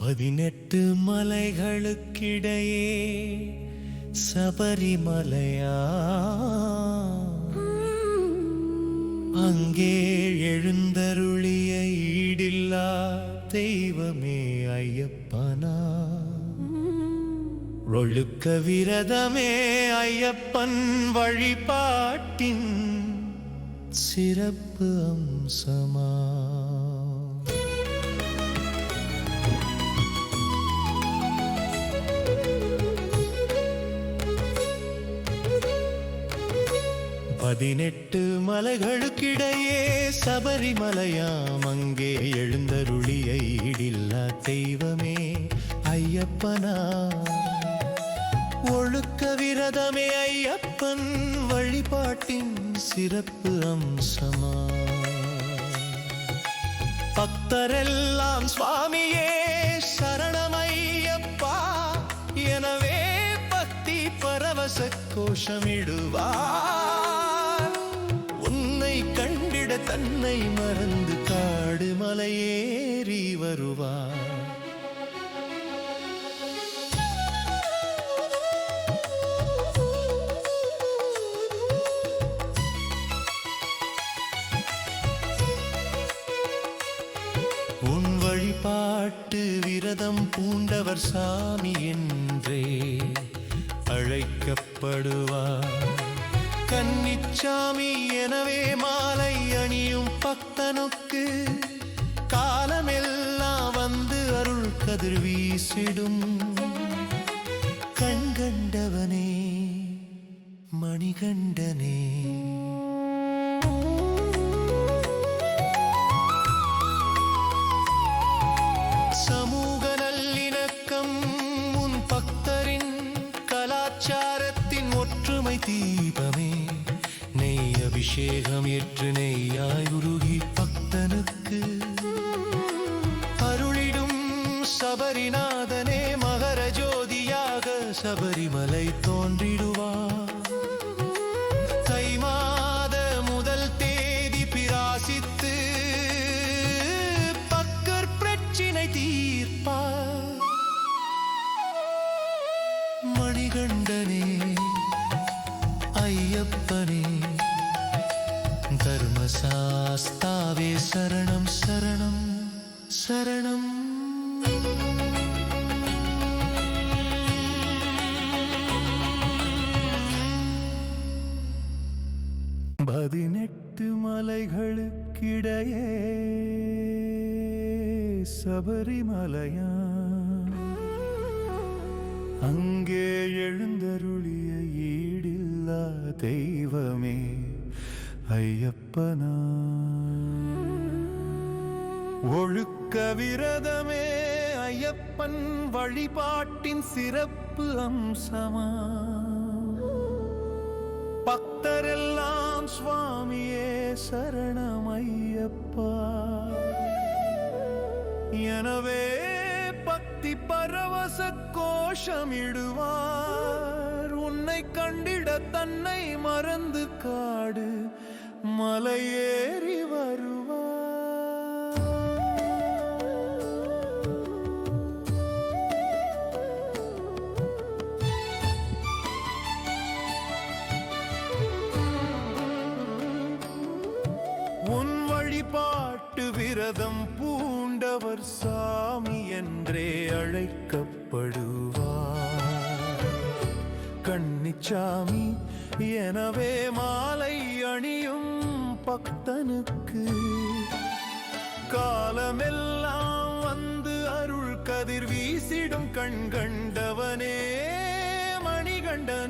பதினெட்டு மலைகளுக்கிடையே சபரிமலையா? அங்கே எழுந்தருளிய ஈடில்லா தெய்வமே ஐயப்பனா? ஒழுக்க விரதமே ஐயப்பன் வழிபாட்டின் சிறப்பு அம்சமா? பதினெட்டு மலைகளுக்கிடையே சபரிமலையாம். அங்கே எழுந்தருளிய ஈடில்லா தெய்வமே ஐயப்பனா. ஒழுக்க விரதமே ஐயப்பன் வழிபாட்டின் சிறப்பு அம்சமா. பக்தரெல்லாம் சுவாமியே சரணமையப்பா. எனவே பக்தி பரவச கோஷமிடுவா. தன்னை மறந்து காடு மலையேறி வருவார். உன் வழிபாட்டு விரதம் பூண்டவர் சாமி என்றே அழைக்கப்படுவார். கன்னிச்சாமி எனவே மாலை அணியும் பக்தனுக்கு காலமெல்லாம் வந்து அருள் கதிர் வீசிடும். கண்கண்டவனே மணிகண்டனே. அபிஷேகம் ஏற்று நெய்யாய் உருகி பக்தனுக்கு. அருளிடும் சபரிநாதனே மகர ஜோதியாக சபரிமலை தோன்றிடுவார். தை மாத முதல் தேதி பிராசித்து பக்கர் பிரச்சினை தீர்ப்பார். மணிகண்டனே ஐயப்பனே கர்மசாஸ்தாவே சரணம் சரணம் சரணம். பதினெட்டு மலைகளுக்கிடையே சபரிமலையா அங்கே எழுந்தருளிய ஈடில்லா தெய்வமே. ஐயப்பனா? ஒழுக்க விரதமே ஐயப்பன் வழிபாட்டின் சிறப்பு அம்சமா? பக்தரெல்லாம் சுவாமியே சரணம் ஐயப்பா. எனவே பக்தி பரவச கோஷமிடுவார். உன்னை கண்டிட தன்னை மறந்து காடு. மலையேறி வருவார். உன் வழிபாட்டு விரதம் பூண்டவர் சாமி என்றே அழைக்கப்படுவார். கண்ணிச்சாமி எனவே மாலை அணியும் பக்தனுக்கு காலமெல்லாம் வந்து அருள் கதிர் வீசிடும் கண் கண்டவனே மணிகண்டனே